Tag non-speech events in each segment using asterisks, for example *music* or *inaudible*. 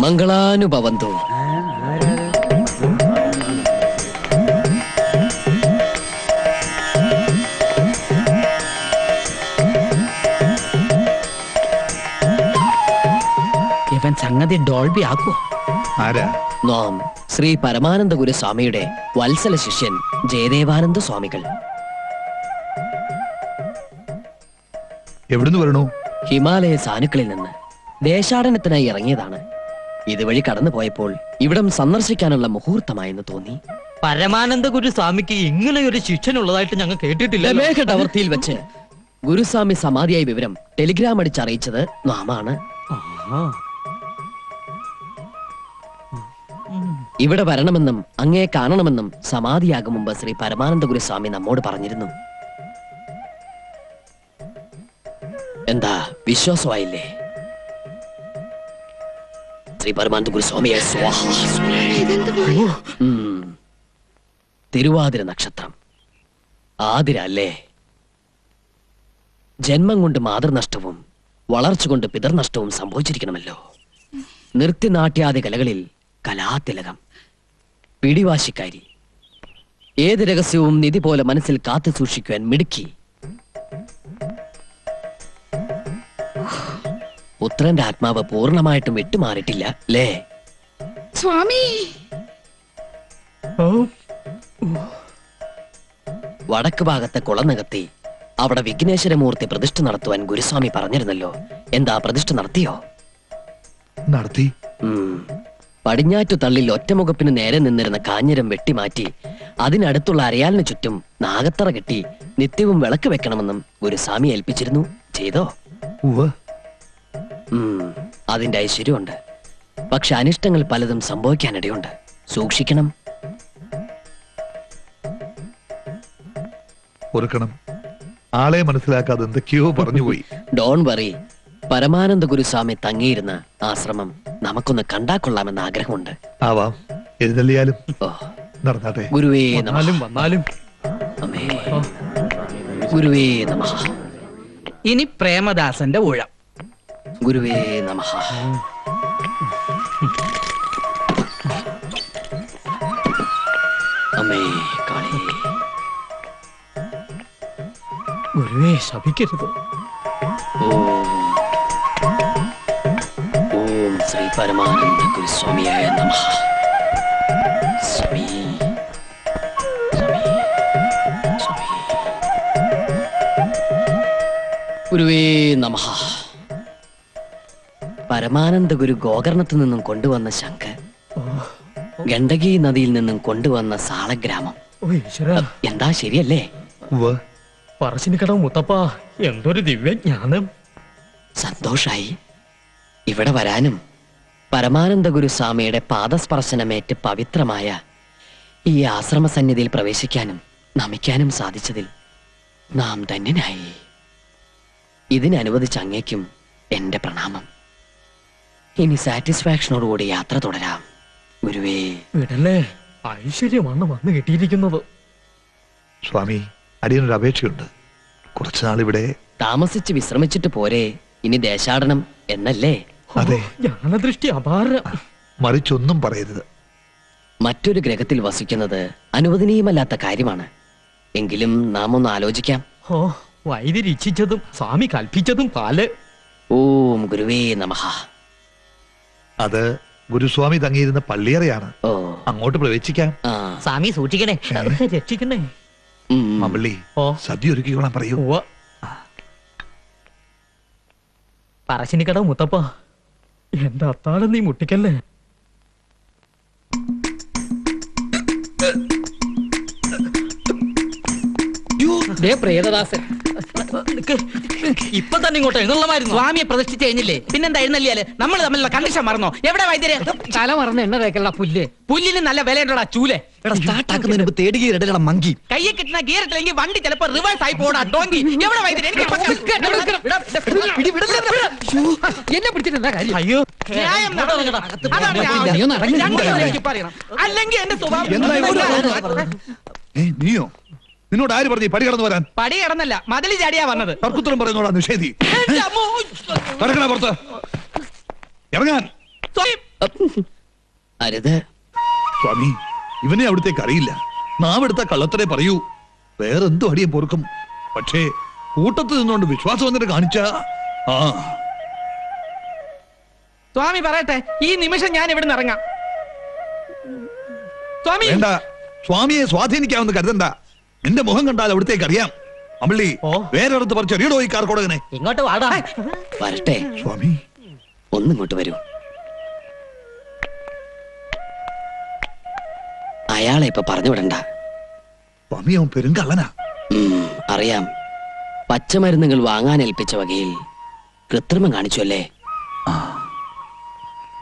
മംഗളാനുഭവന്തു. ഇവൻ സംഗതി ഡോൾബി ആക്കോ ആരാ? നാം ശ്രീ പരമാനന്ദ ഗുരുസ്വാമിയുടെ വത്സല ശിഷ്യൻ ജയദേവാനന്ദ സ്വാമികൾ. എവിടുന്ന് വരണോ? ഹിമാലയ സാനുക്കളിൽ നിന്ന് ദേശാടനത്തിനായി ഇറങ്ങിയതാണ്. ഇതുവഴി കടന്നു പോയപ്പോൾ ഇവിടം സന്ദർശിക്കാനുള്ള മുഹൂർത്തമായെന്ന് തോന്നി. പരമാനന്ദ ഗുരു സ്വാമിക്ക് ഇങ്ങനെ ഒരു ശിക്ഷനുള്ളതായിട്ട് ഞങ്ങൾ കേട്ടിട്ടില്ല മേഘടവർത്തിയിൽ വെച്ച് ഗുരുസ്വാമി സമാധിയായ വിവരം ടെലിഗ്രാം അടിച്ചറിയിച്ചത് നാമാണ്. ഇവിടെ വരണമെന്നും അങ്ങേ കാണണമെന്നും സമാധിയാകും മുമ്പ് ശ്രീ പരമാനന്ദ ഗുരുസ്വാമി നമ്മോട് പറഞ്ഞിരുന്നു. എന്താ വിശ്വാസമായില്ലേ? ശ്രീ പരമാനന്ദ ഗുരുസ്വാമിയെ തിരുവാതിര നക്ഷത്രം. ആതിര അല്ലേ ജന്മം കൊണ്ട് മാതൃനഷ്ടവും വളർച്ച കൊണ്ട് പിതർനഷ്ടവും സംഭവിച്ചിരിക്കണമല്ലോ. നൃത്യനാട്യാദി കലകളിൽ കലാതിലകം. പിടിവാശിക്കാരി. ഏത് രഹസ്യവും നിധി പോലെ മനസ്സിൽ കാത്തു സൂക്ഷിക്കുവാൻ മിടുക്കി. പുത്രന്റെ ആത്മാവ് പൂർണമായിട്ടും വിട്ടുമാറിയിട്ടില്ല അല്ലേ? സ്വാമി! വടക്ക് ഭാഗത്തെ കുളം നികത്തി അവിടെ വിഘ്നേശ്വരമൂർത്തി പ്രതിഷ്ഠ നടത്തുവാൻ ഗുരുസ്വാമി പറഞ്ഞിരുന്നല്ലോ. എന്താ പ്രതിഷ്ഠ നടത്തിയോ? നടത്തി. പടിഞ്ഞാറ്റു തള്ളിൽ ഒറ്റമുഖപ്പിന് നേരെ നിന്നിരുന്ന കാഞ്ഞിരം വെട്ടിമാറ്റി അതിനടുത്തുള്ള അരയാലിന് ചുറ്റും നാഗത്തറ കെട്ടി നിത്യവും വിളക്ക് വെക്കണമെന്നും ഗുരുസ്വാമി ഏൽപ്പിച്ചിരുന്നു. ചെയ്തോ. അതിന്റെ ഐശ്വര്യമുണ്ട്. പക്ഷെ അനിഷ്ടങ്ങൾ പലതും സംഭവിക്കാനിടയുണ്ട്. സൂക്ഷിക്കണം. ഒരുക്കണം. ആളെ മനസ്സിലാക്കാതെ എന്തൊക്കെയോ പറഞ്ഞുപോയി. *laughs* ഡോൺ വറി പരമാനന്ദ ഗുരുസ്വാമി തങ്ങിയിരുന്ന ആശ്രമം നമുക്കൊന്ന് കണ്ടാ കൊള്ളാമെന്ന് ആഗ്രഹമുണ്ട്. ആവാം. എഴുന്നള്ളിയാലും ഓ. നടന്നാട്ടെ. ഗുരുവേ വന്നാലും വന്നാലും. അമേ ഗുരുവേ നമഃ. ഇനി പ്രേമദാസന്റെ ഊഴം. ഗുരുവേ നമ. അമ്മേ കാളി. ഗുരുവേ ശപിക്കരുത്. ഓം. ഓം ശ്രീ പരമാനന്ദ ഗുരുസ്വാമിയായ നമ. സ്വാമി. ഗുരുവേ നമഃ. പരമാനന്ദ ഗുരു ഗോകർണത്തു നിന്നും കൊണ്ടുവന്ന ശംഖ് ഗണ്ഡകി നദിയിൽ നിന്നും കൊണ്ടുവന്ന സാളഗ്രാമം. എന്താ ശരിയല്ലേ? ഉവ്വ്. പറശ്ശിനിക്കടവ് മുത്തപ്പ എന്തൊരു ദിവ്യജ്ഞാനം. സന്തോഷായി. ഇവിടെ വരാനും പരമാനന്ദ ഗുരു സ്വാമിയുടെ പാദസ്പർശനമേറ്റ് പവിത്രമായ ഈ ആശ്രമ സന്നിധിയിൽ പ്രവേശിക്കാനും നമിക്കാനും സാധിച്ചതിൽ നാം ധന്യനായി. ഇതിനനുവദിച്ച അങ്ങേക്കും എന്റെ പ്രണാമം. ഇനി സാറ്റിസ്ഫാക്ഷനോടുകൂടി യാത്ര തുടരാം. ഗുരുവേ. വിടല്ലേ? ഐശ്വര്യമാണ് വന്നു കിട്ടിയിരിക്കുന്നത്. സ്വാമി അടിയനൊരു അപേക്ഷയുണ്ട്. കുറച്ചുനാൾ ഇവിടെ താമസിച്ച് വിശ്രമിച്ചിട്ട് പോരെ. ഇനി ദേശാടനം എന്നല്ലേ? അതെ. ജ്ഞാനദൃഷ്ടി അപാര. മറിച്ചൊന്നും പറയരുത്. മറ്റൊരു ഗ്രഹത്തിൽ വസിക്കുന്നത് അനുവദനീയമല്ലാത്ത കാര്യമാണ്. എങ്കിലും നാം ഒന്ന് ആലോചിക്കാം. ഓ വൈദ്യര് ഇച്ഛിച്ചതും സ്വാമി കൽപ്പിച്ചതും പാൽ. ഓം ഗുരുവേ നമഃ അത് ഗുരുസ്വാമി തങ്ങിയിരുന്ന പള്ളിയറയാണ്. അങ്ങോട്ട് പ്രവേശിക്കാം സ്വാമി സൂക്ഷിക്കണേ. രക്ഷിക്കണേ. മമ്പിള്ളി സദ്യ ഒരുക്കിക്കോളാൻ പറയൂ. പറശ്ശിനിക്കട മുത്തപ്പ എന്റെ അത്താഴം നീ മുട്ടിക്കല്ലേ? ദേ പ്രേതദാസൻ. ഇപ്പൊ തന്നെ ഇങ്ങോട്ട് എഴുന്നള്ളമായിരുന്നു സ്വാമിയെ പ്രതിഷ്ഠിച്ച് കഴിഞ്ഞില്ലേ പിന്നെന്താ എഴുന്നള്ളിയാൽ നമ്മൾ തമ്മിലുള്ള കണ്ടീഷൻ മറന്നോ എവിടെ വൈദ്യര് തല മറന്ന് എണ്ണ തേക്കല്ല പുല്ല് പുല്ലിന് നല്ല വിലയുണ്ടോടാ ചൂലെ മങ്കി കയ്യെ കിട്ടുന്ന ഗിയറിട്ടില്ലെങ്കിൽ വണ്ടി ചിലപ്പോ റിവേഴ്സ് ആയി പോടാ ഡോങ്കി എവിടെ വൈദ്യരെ എനിക്ക് എന്നെ പിടിച്ചിട്ടെന്താ കാര്യം അയ്യോ അല്ലെങ്കിൽ എന്റെ സ്വഭാവം നീയോ നിന്നോട് ആര് പറഞ്ഞു പടി കടന്നു വരാൻ? പടി കടന്നല്ല മതിൽ ചാടിയാ വന്നത്. തർക്കുത്തരം പറയുന്നോടാ നിഷേധി. എന്റെ അമ്മോ. കടക്കണ പുറത്ത്. ഇറങ്ങാൻ. സ്വാമി, അരുത്. സ്വാമി ഇവനെ അവിടത്തേക്ക് അറിയില്ല. നാവെടുത്ത കള്ളത്തരെ പറയൂ. വേറെന്തു അടിയെ പൊറുക്കും. പക്ഷേ കൂട്ടത്ത് നിന്നുകൊണ്ട് വിശ്വാസം വന്നിട്ട് കാണിച്ച ആ. സ്വാമി പറയട്ടെ ഈ നിമിഷം ഞാൻ ഇവിടെ നിന്ന് ഇറങ്ങാം. സ്വാമി. വേണ്ട. സ്വാമിയെ സ്വാധീനിക്കാമെന്ന് കരുതണ്ട. എന്റെ മുഖം കണ്ടാൽ അവിടത്തേക്ക് അറിയാം. അമള്ളി വേറെടുത്ത് വേറൊരിടത്ത് പറിച്ച് എറിയടോ കാർ കാർക്കോടകനെ? ഇങ്ങോട്ട് വാടാ. വരട്ടെ. സ്വാമി. ഒന്നിങ്ങോട്ട് വരൂ. അയാളെ ഇപ്പൊ പറഞ്ഞു വിടണ്ട. സ്വാമി അവൻ പെരുങ്കള്ളനാ. അറിയാം. പച്ചമരുന്നുകൾ വാങ്ങാൻ ഏൽപ്പിച്ച വകയിൽ കൃത്രിമം കാണിച്ചു അല്ലേ?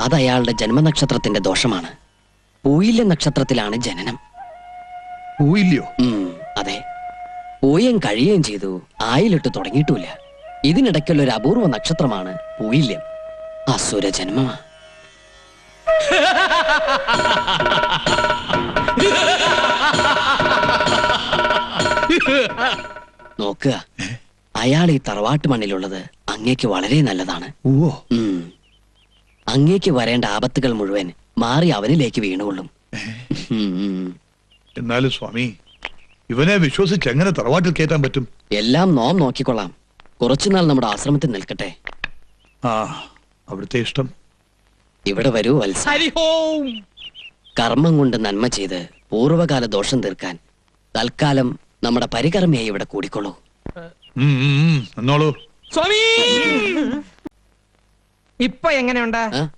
അത് അയാളുടെ ജന്മനക്ഷത്രത്തിന്റെ ദോഷമാണ്. പൂയില്ല നക്ഷത്രത്തിലാണ് ജനനം. പോയില്ലയോ ഉം, അതെ. പൂയം കഴിയുകയും ചെയ്തു. ആയിലിട്ട് തുടങ്ങിയിട്ടുമില്ല. ഇതിനിടയ്ക്കുള്ള ഒരു അപൂർവ നക്ഷത്രമാണ് പൂയില്യം. അസുര ജന്മമാ. നോക്കുക. അയാൾ ഈ തറവാട്ട് മണ്ണിലുള്ളത് അങ്ങേക്ക് വളരെ നല്ലതാണ്. അങ്ങേക്ക് വരേണ്ട ആപത്തുകൾ മുഴുവൻ മാറി അവനിലേക്ക് വീണുകൊള്ളും. എന്നാലും സ്വാമി ഇവനെ വിശ്വസിച്ച് എങ്ങനെ തറവാട്ടിൽ കയറ്റാൻ പറ്റും? എല്ലാം നോം നോക്കിക്കൊള്ളാം. കുറച്ചുനാൾ നമ്മുടെ ആശ്രമത്തിൽ നിൽക്കട്ടെ. ആ അവിടുത്തെ ഇഷ്ടം. ഇവിടെ വരൂ വത്സ. കർമ്മം കൊണ്ട് നന്മ ചെയ്ത് പൂർവകാല ദോഷം തീർക്കാൻ തൽക്കാലം നമ്മുടെ പരികർമ്മയായി ഇവിടെ കൂടിക്കൊള്ളൂ. എന്നോളൂ സ്വാമി! ഇപ്പൊ എങ്ങനെയുണ്ട്? ആ?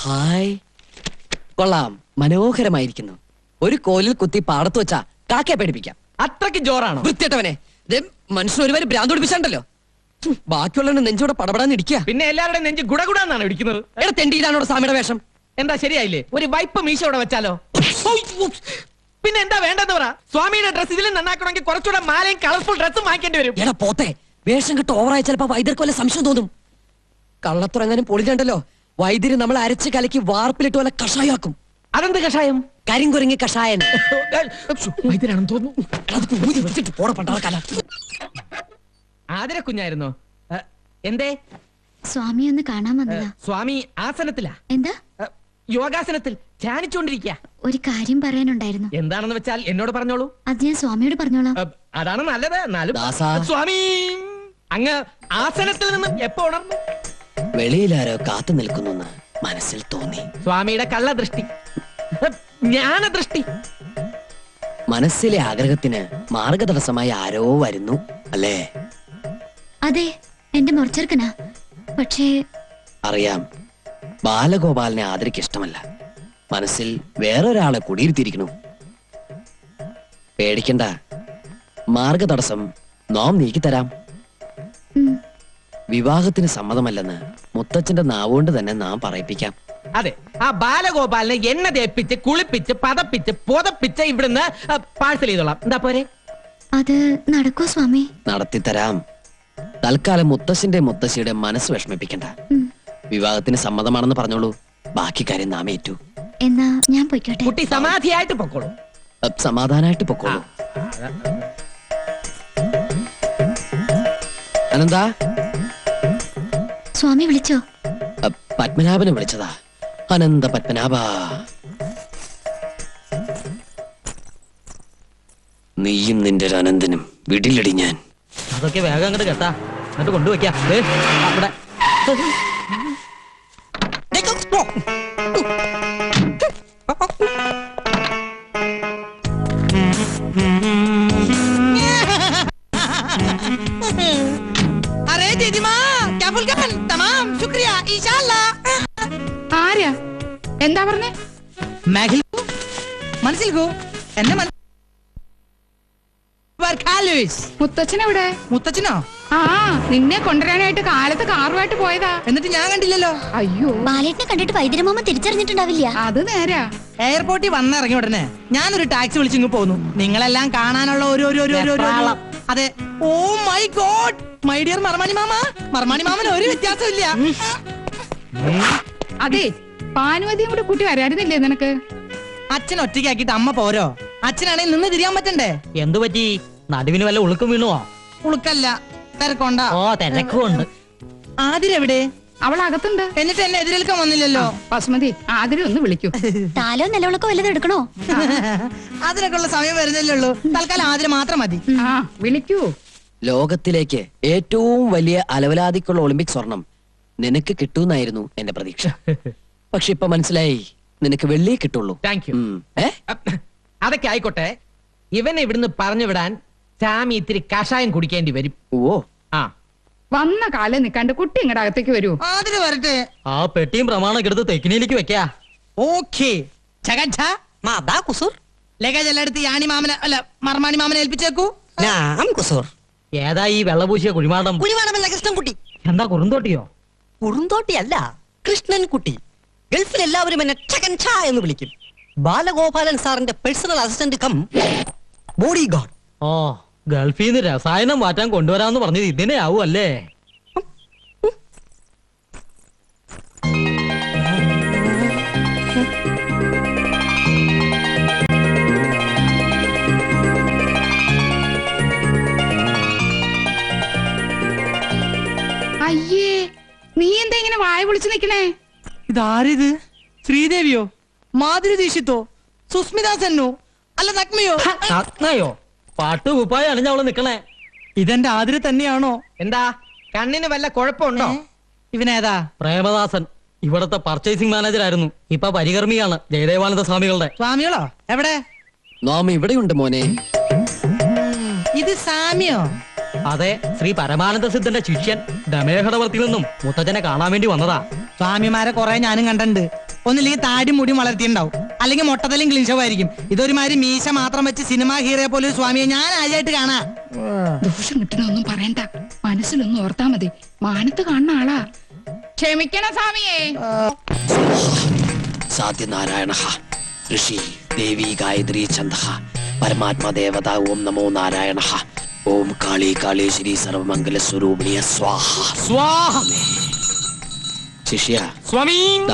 ഹായ്. കൊള്ളാം. മനോഹരമായിരിക്കുന്നു. ഒരു കോലിൽ കുത്തി പാടത്ത് വെച്ചാ കാക്കയെ പേടിപ്പിക്കാം. അത്രയ്ക്ക് ജോറാണോ? വൃത്തിയട്ടവനെ മനുഷ്യൻ ഒരുവരെ ഭ്രാന്ത് പിടിപ്പിച്ചാണ്ടല്ലോ. ബാക്കിയുള്ളവരുടെ നെഞ്ചോടെ പടപടാന്ന് ഇടിക്കുക പിന്നെ എല്ലാവരുടെയും നെഞ്ച് ഗുടഗുടാന്നാണ് ഇടിക്കുന്നത്. എടാ തെണ്ടിയിലാണോ സ്വാമിയുടെ വേഷം? എന്താ ശരിയായില്ലേ? ഒരു വൈപ്പ് മീശ അവിടെ വെച്ചാലോ? പിന്നെ എന്താ വേണ്ടെന്ന് പറ? സ്വാമിയുടെ ഡ്രസ് ഇതിലും നന്നാക്കണമെങ്കിൽ കുറച്ചുകൂടെ മാലയും കളർഫുൾ ഡ്രസ്സും വാങ്ങിക്കേണ്ടി വരും. എടാ പോത്തെ വേഷം കെട്ട് ഓവറായി ചിലപ്പോ വൈദ്യർക്ക് വല്ല സംശയം തോന്നും. കള്ളത്തുറങ്ങാനും പൊളിഞ്ഞുണ്ടല്ലോ. വൈദ്യര് നമ്മൾ അരച്ച് കലക്കി വാർപ്പിലിട്ട് വല്ല കഷായാക്കും അതെന്ത് കഷായം? കരിങ്കുരങ്ങി കഷായൻ വൈദ്യരാണെന്ന് തോന്നുന്നു. ആതിര കുഞ്ഞായിരുന്നോ എന്തേ? സ്വാമി ഒന്ന് കാണാൻ വന്നതാ. സ്വാമി ആസനത്തിലാ? എന്താ? യോഗാസനത്തിൽ ധ്യാനിച്ചുകൊണ്ടിരിക്കുക ഒരു കാര്യം പറയാനുണ്ടായിരുന്നു. എന്താണെന്ന് വെച്ചാൽ എന്നോട് പറഞ്ഞോളൂ. അത് ഞാൻ സ്വാമിയോട് പറഞ്ഞോളാം. അതാണ് നല്ലത്. എന്നാലും സ്വാമി അങ്ങ് ആസനത്തിൽ നിന്നും എപ്പോ ഉണർന്നു? വെളിയിലാരോ കാത്തു നിൽക്കുന്നെന്ന്. മനസ്സിൽ തോന്നി. സ്വാമിയുടെ കള്ളദൃഷ്ടി. ഏ, ജ്ഞാനദൃഷ്ടി. മനസ്സിലെ ആഗ്രഹത്തിന് മാർഗതടസ്സമായി ആരോ വരുന്നു അല്ലേ? അതെ എന്റെ മുറിച്ചെറുക്കനാ പക്ഷേ അറിയാം ബാലഗോപാലിനെ ആദരിക്ക് ഇഷ്ടമല്ല. മനസ്സിൽ വേറൊരാളെ കുടിയിരുത്തിയിരിക്കണു പേടിക്കണ്ട മാർഗതടസ്സം നോം നീക്കിത്തരാം. വിവാഹത്തിന് സമ്മതമല്ലെന്ന് മുത്തച്ഛന്റെ നാവുകൊണ്ട് തന്നെ നാം പറയിപ്പിക്കാം. അതെ ആ ബാലഗോപാലിനെ എണ്ണ തേപ്പിച്ച് കുളിപ്പിച്ച് പതപ്പിച്ച് പുതപ്പിച്ച് ഇവിടുന്ന് പാഴ്സൽ ചെയ്തോളാം. എന്താ പോരെ? അത് നടക്കോ സ്വാമി? നടത്തിത്തരാം. തൽക്കാലം മുത്തശ്ശന്റെ മുത്തശ്ശിയുടെ മനസ്സ് വിഷമിപ്പിക്കണ്ട. വിവാഹത്തിന് സമ്മതമാണെന്ന് പറഞ്ഞോളൂ. ബാക്കി കാര്യം നാം ഏറ്റു. എന്നാ ഞാൻ പോയിക്കോട്ടെ. കുട്ടി സമാധിയായിട്ട് പൊക്കോളൂ. സമാധാനായിട്ട് പൊക്കോളൂ. അനന്താ? സ്വാമി വിളിച്ചോ പത്മനാഭനെ വിളിച്ചതാ അനന്ത പത്മനാഭ നീയും നിന്റെ ഒരു അനന്തനും വിടിലടി ഞാൻ അതൊക്കെ വേഗം അങ്ങോട്ട് കേട്ടാ എന്നിട്ട് കൊണ്ടുവയ്ക്കാം അവിടെ എന്നെ മുത്തച്ഛനെവിടെ മുത്തച്ഛൻ എവിടെ മുത്തച്ഛനോ? ആ നിന്നെ കൊണ്ടുവരാനായിട്ട് കാലത്ത് കാറുമായിട്ട് പോയതാ. എന്നിട്ട് ഞാൻ കണ്ടില്ലല്ലോ. അയ്യോ. ബാലേട്ടിനെ കണ്ടിട്ട് വൈദ്യരമാമ തിരിച്ചറിഞ്ഞിട്ടുണ്ടാവില്ല. അത് നേരാ. എയർപോർട്ടിൽ വന്നിറങ്ങി ഉടനെ ഞാനൊരു ടാക്സി വിളിച്ചിങ്ങ് പോന്നു. നിങ്ങളെല്ലാം കാണാനുള്ള ഒരു ഒരു ഒരു ഒരു- ഒരു ഒരു- അതെ. ഓ my god. My dear Marmani mama. മർമാണി മാമന് ഒരു വ്യത്യാസമില്ല അതെ പാനുവതിയും കൂടെ കൂട്ടി വരായിരുന്നില്ലേ നിനക്ക്? അച്ഛൻ ഒറ്റയ്ക്കാക്കിട്ട് അമ്മ പോരോ? അച്ഛനാണെങ്കിൽ നിന്ന് തിരിയാൻ പറ്റണ്ടേ? എന്തു പറ്റി? നടുവിന് വല്ല ഉളുക്കും വീണുവോ? ഉളുക്കല്ല. തിരക്കൊണ്ട. ഓ തിരക്കുണ്ട് ആതിരെവിടെ അവൾ അകത്തുണ്ട്. എന്നിട്ട് എന്നെ എതിരേൽക്കാൻ വന്നില്ലല്ലോ? ബസുമതി ആതിരെ ഒന്ന് വിളിക്കൂ. താലോ നിലവിളക്കോ വല്ലതും എടുക്കണോ? അതിനൊക്കെ ഉള്ള സമയം വരുന്നില്ലല്ലോ ഉള്ളൂ. തൽക്കാലം ആതിര മാത്രം മതി. ആ വിളിക്കൂ. ലോകത്തിലേക്ക് ഏറ്റവും വലിയ അലവലാതിക്കുള്ള ഒളിമ്പിക് സ്വർണം നിനക്ക് കിട്ടൂന്നായിരുന്നു എന്റെ പ്രതീക്ഷ. *laughs* പക്ഷെ ഇപ്പൊ മനസ്സിലായി. നിനക്ക് വെള്ളിയേ കിട്ടുള്ളൂ. Thank you. ഏ? അതൊക്കെ ആയിക്കോട്ടെ. ഇവനെ ഇവിടുന്ന് പറഞ്ഞു വിടാൻ സാമി ഇത്തിരി കഷായം കുടിക്കേണ്ടി വരും. ഓ. ആ. വന്ന കാലം നിക്കാണ്ട് കുട്ടി ഇങ്ങടെ അകത്തേക്ക് വരൂ. അതിന് വരട്ടെ. ആ പെട്ടിയും പ്രമാണൊക്കെ എടുത്ത് തെക്കിനിയിലേക്ക് വെക്കാ. ഓക്കേ. ചകച്ച മാതാ കുസൂർ. ലഗേജ് എല്ലാം എടുത്ത് യാണി മാമനെ അല്ല മർമാണി മാമനെ ഏൽപ്പിച്ചേക്കൂ. നാം കുസൂർ. ഏതാ ഈ വെള്ളപൂശിയ കുഴിമാടം? കുഴിമാടമല്ല കൃഷ്ണൻകുട്ടി എന്താ കുറുന്തോട്ടിയോ? കുറുന്തോട്ടിയല്ല കൃഷ്ണൻകുട്ടി ഗൾഫിൽ എല്ലാവരും എന്നെ ചകൻ ഛ എന്ന് വിളിക്കും. ബാലഗോപാലൻ സാറിന്റെ personal assistant cum body guard ഓ ഗൾഫിൽ നിന്ന് രസായനം മാറ്റാൻ കൊണ്ടുവരാന്ന് പറഞ്ഞത് ഇതിനെ ആവും അല്ലേ? അയ്യേ നീ എന്താ ഇങ്ങനെ വായ പൊളിച്ച് നിക്കണേ ഇതാരിത്? ശ്രീദേവിയോ? മാധുരി ദീക്ഷിത്തോ? സുസ്മിത സെന്നോ? അല്ല നഗ്മയോ നഗ്നയോ? പാട്ട് കുപ്പായ അണിഞ്ഞ അവൾ നിക്കണേ. ഇതെന്റെ ആതിരി തന്നെയാണോ? എന്താ? കണ്ണിന് വല്ല കുഴപ്പമുണ്ടോ? ഇവനേതാ? പ്രേമദാസൻ. ഇവിടത്തെ പർച്ചേസിംഗ് മാനേജർ ആയിരുന്നു. ഇപ്പൊ പരികർമ്മിയാണ് ജയദേവാനന്ദ സ്വാമികളുടെ. സ്വാമികളോ? എവിടെ? നാം ഇവിടെയുണ്ട് മോനെ. ഇത് സാമിയോ? അതെ ശ്രീ പരമാനന്ദ സിദ്ധന്റെ ശിഷ്യൻ. ദമേഹടവർത്തിൽ നിന്നും മുത്തച്ഛനെ കാണാൻ വേണ്ടി വന്നതാ. സ്വാമിമാരെ കൊറേ ഞാനും കണ്ടിട്ടുണ്ട്. ഒന്നില്ലെങ്കിൽ താടി മുടി വളർത്തിയിട്ടുണ്ടാവും. അല്ലെങ്കിൽ മൊട്ടത്തലും ക്ലിൻഷവായിരിക്കും ഇതൊരുമാതിരി മീശ മാത്രം വെച്ച് സിനിമാ ഹീറോയെ പോലെ ഒരു സ്വാമിയെ ഞാൻ ആദ്യമായിട്ട് കാണാ. ദോഷം കിട്ടണമൊന്നും പറയണ്ട. മനസ്സിലൊന്നും ഓർത്താ മതി. മാനത്ത് കാണുന്ന ആളാ. ക്ഷമിക്കണ സ്വാമിയെ. സാധ്യനാരായണ ഋഷി ദേവി ഗായത്രി ചന്ദ പരമാത്മ ദേവത ഓം നമോ നാരായണ ഓം കാളി കാളി ശ്രീ സർവമംഗല സ്വരൂപിണിയ സ്വാഹ. സ്വാഹ ശിഷ്യ. സ്വാമി!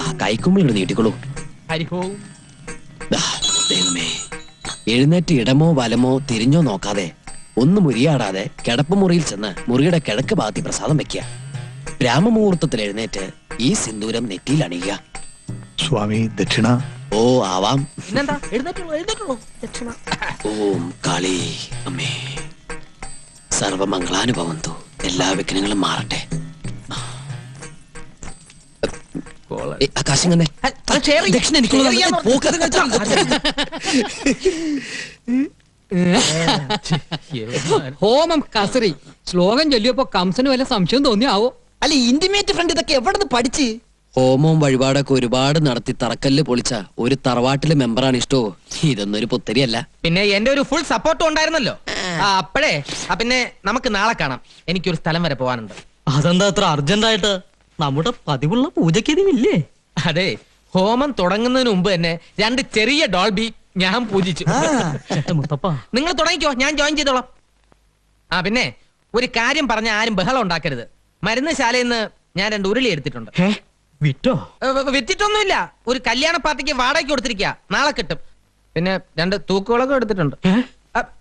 ദാ, ദൈവമേ. എഴുന്നേറ്റ് ഇടമോ വലമോ തിരിഞ്ഞോ നോക്കാതെ ഒന്നും മുരിയാടാതെ കിടപ്പ് മുറിയിൽ ചെന്ന് മുറിയുടെ കിഴക്ക് ഭാഗത്തി പ്രസാദം വെക്കുക. ബ്രാഹ്മമുഹൂർത്തത്തിൽ എഴുന്നേറ്റ് ഈ സിന്ദൂരം നെറ്റിയിൽ അണിയുക. സ്വാമി ദക്ഷിണ. ഓ ആവാം. ഓം കാളി അമ്മേ. സർവമംഗളാനുഭവന്തു എല്ലാ വിഘ്നങ്ങളും മാറട്ടെ. ആകാശം. ദക്ഷിണ *laughs* ഹോമം കസറി. ശ്ലോകം ചൊല്ലിയപ്പോ കംസന് വല്ല സംശയം തോന്നിയാവോ? അല്ല ഇന്റിമേറ്റ് ഫ്രണ്ട് ഇതൊക്കെ എവിടെ നിന്ന് പഠിച്ച്? ഹോമവും വഴിപാടൊക്കെ ഒരുപാട് നടത്തി തറക്കല്ല് പൊളിച്ച ഒരു തറവാട്ടിലെ മെമ്പറാണ് ഇഷ്ടോ? ഇതൊന്നും ഒരു പുത്തരിയല്ല. പിന്നെ എന്റെ ഒരു ഫുൾ സപ്പോർട്ടും ഉണ്ടായിരുന്നല്ലോ. അപ്പോഴേ അപ്പഴേ പിന്നെ നമുക്ക് നാളെ കാണാം. എനിക്കൊരു സ്ഥലം വരെ പോവാനുണ്ട്. അതെന്താ അത്ര അർജന്റ് ആയിട്ട്? നമ്മുടെ പതിവുള്ള പൂജയ്ക്ക് ഇതില്ലേ അതെ ഹോമം തുടങ്ങുന്നതിന് മുമ്പ് തന്നെ രണ്ട് ചെറിയ ഡോൾബി ഞാൻ പൂജിച്ചു. മുത്തപ്പ. നിങ്ങൾ തുടങ്ങിക്കോ ഞാൻ ജോയിൻ ചെയ്തോളാം. ആ പിന്നെ ഒരു കാര്യം പറഞ്ഞ ആരും ബഹളം ഉണ്ടാക്കരുത്. മരുന്ന് ശാലയിൽ നിന്ന് ഞാൻ രണ്ട് ഉരുളി എടുത്തിട്ടുണ്ട്. വിറ്റോ? വിറ്റിട്ടൊന്നുമില്ല. ഒരു കല്യാണ പാർട്ടിക്ക് വാടകയ്ക്ക് കൊടുത്തിരിക്കുക നാളെ കിട്ടും. പിന്നെ രണ്ട് തൂക്കുകളൊക്കെ എടുത്തിട്ടുണ്ട്.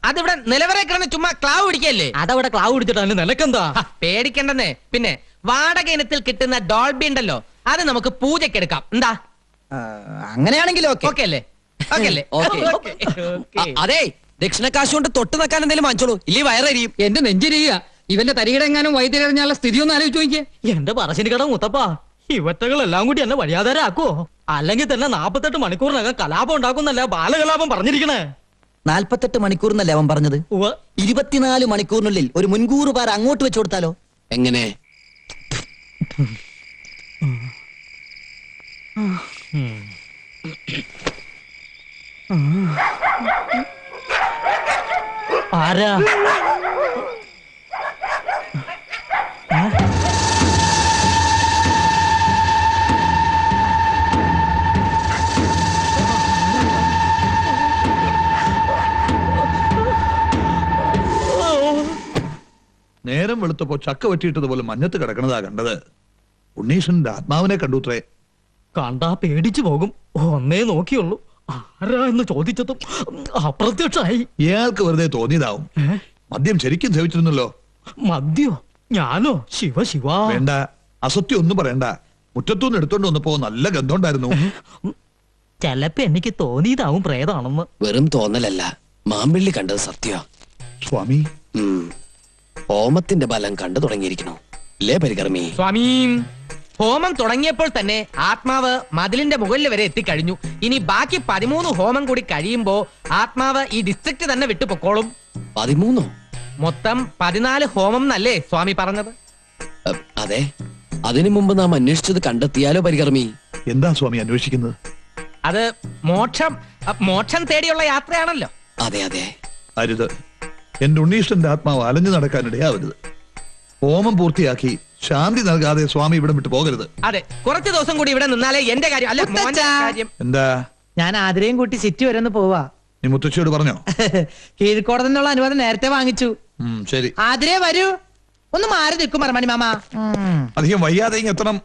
അതിവിടെ നിലവറെ കിടന്ന് ചുമ്മാ ക്ലാവ് പിടിക്കല്ലേ? അതവിടെ ക്ലാവ് പിടിച്ചിട്ടാണ് നിലക്കെന്താ പേടിക്കണ്ടെന്നേ. പിന്നെ വാടക ഇനത്തിൽ കിട്ടുന്ന ഡോൾബി ഉണ്ടല്ലോ അത് നമുക്ക് പൂജയ്ക്ക് എടുക്കാം. എന്താ? അങ്ങനെയാണെങ്കിൽ ഓക്കെ. ഓക്കെ അല്ലേ? ഓക്കെ അല്ലേ? അതെ ദക്ഷിണക്കാശ് കൊണ്ട് തൊട്ട് നിൽക്കാൻ എന്തെങ്കിലും വാങ്ങിച്ചോളൂ. ഇല്ലേ വയറരിയും. എന്റെ നെഞ്ചിരിയ ഇവന്റെ തരികിടെങ്ങാനും വൈദ്യുതി സ്ഥിതി ഒന്ന് ആലോചിച്ചു നോക്കിയേ. എന്റെ പറശ്ശിനി കട മുത്തപ്പ? ഇവറ്റകളെല്ലാം കൂടി എന്നെ വഴിയാതാരാക്കോ? അല്ലെങ്കിൽ തന്നെ നാപ്പത്തെട്ട് മണിക്കൂറിനകം കലാപം ഉണ്ടാക്കുന്നല്ല ബാലകലാപം പറഞ്ഞിരിക്കണേ? നാൽപ്പത്തെട്ട് മണിക്കൂർ എന്നല്ലേ അവൻ പറഞ്ഞത്. ഇരുപത്തിനാല് മണിക്കൂറിനുള്ളിൽ ഒരു മുൻകൂർ പാർ അങ്ങോട്ട് വെച്ചു കൊടുത്താലോ? എങ്ങനെ? ആരാ? നേരം വെളുത്തപ്പോ ചക്ക വെട്ടിയിട്ടതുപോലെ മഞ്ഞത്ത് കിടക്കുന്നതാ കണ്ടത്. ഉണ്ണീഷന്റെ ആത്മാവിനെ കണ്ടുത്രേ. കണ്ടാ പേടിച്ചു പോകും. ഒന്നേ നോക്കിയുള്ളൂ. ആരാ എന്ന് ചോദിച്ചതും അപ്രത്യക്ഷമായി. ഇയാൾക്ക് വെറുതെ തോന്നിയതാവും. മദ്യം ശരിക്കും സേവിച്ചിരുന്നല്ലോ മദ്യോ? ഞാനോ? ശിവ ശിവ? വേണ്ട. അസത്യം ഒന്നും പറയണ്ട. മുറ്റത്തുനിന്ന് എടുത്തോണ്ട് വന്നപ്പോ നല്ല ഗന്ധം ഉണ്ടായിരുന്നു ചെലപ്പോ എനിക്ക് തോന്നിയതാവും പ്രേതാണെന്ന്. വെറും തോന്നലല്ല. മാമ്പിള്ളി കണ്ടത് സത്യ. സ്വാമി. ഓമത്തിന്റെ ബലം കണ്ടു തുടങ്ങിയിരിക്കണു പരികർമ്മി? സ്വാമീം ഹോമം തുടങ്ങിയപ്പോൾ തന്നെ ആത്മാവ് മതിലിന്റെ മുകളിൽ വരെ എത്തിക്കഴിഞ്ഞു. ഇനി ബാക്കി പതിമൂന്ന് ഹോമം കൂടി കഴിയുമ്പോ ആത്മാവ് ഈ ഡിസ്ട്രിക്ട് തന്നെ വിട്ടുപൊക്കോളും. പതിമൂന്നോ? മൊത്തം പതിനാല് ഹോമം എന്നല്ലേ സ്വാമി പറഞ്ഞത്? അതെ. അതിനു മുമ്പ് നാം അന്വേഷിച്ചത് കണ്ടെത്തിയാലോ പരികർമ്മി? എന്താ സ്വാമി അന്വേഷിക്കുന്നത്? അത് മോക്ഷം മോക്ഷം തേടിയുള്ള യാത്രയാണല്ലോ. അതെ അതെ. അരുത്. എന്റെ ഉണ്ണീഷ്ടന്റെ ആത്മാവ് അലഞ്ഞു നടക്കാനിടയാവരുത് ഹോമം പൂർത്തിയാക്കി ശാന്തി നൽകാതെ സ്വാമി ഇവിടെ വിട്ടു പോകരുത്. അതെ കുറച്ച് ദിവസം കൂടി ഇവിടെ നിന്നാലേ എന്റെ കാര്യം അല്ല മോന്റെ കാര്യം. എന്താ? ഞാൻ ആതിരയും കൂട്ടി സിറ്റി വരെ ഒന്ന് പോവാ. നീ മുത്തശ്ശിയോട് പറഞ്ഞോ? *laughs* കീഴ്ക്കോടതി നിന്നുള്ള അനുവാദം നേരത്തെ വാങ്ങിച്ചു. ഉം, ശരി. ആതിരേ വരൂ. ഒന്ന് മാറി നിൽക്കും മറമണി മാമ. അധികം വയ്യാതെ ഇങ്ങ് എത്തണം.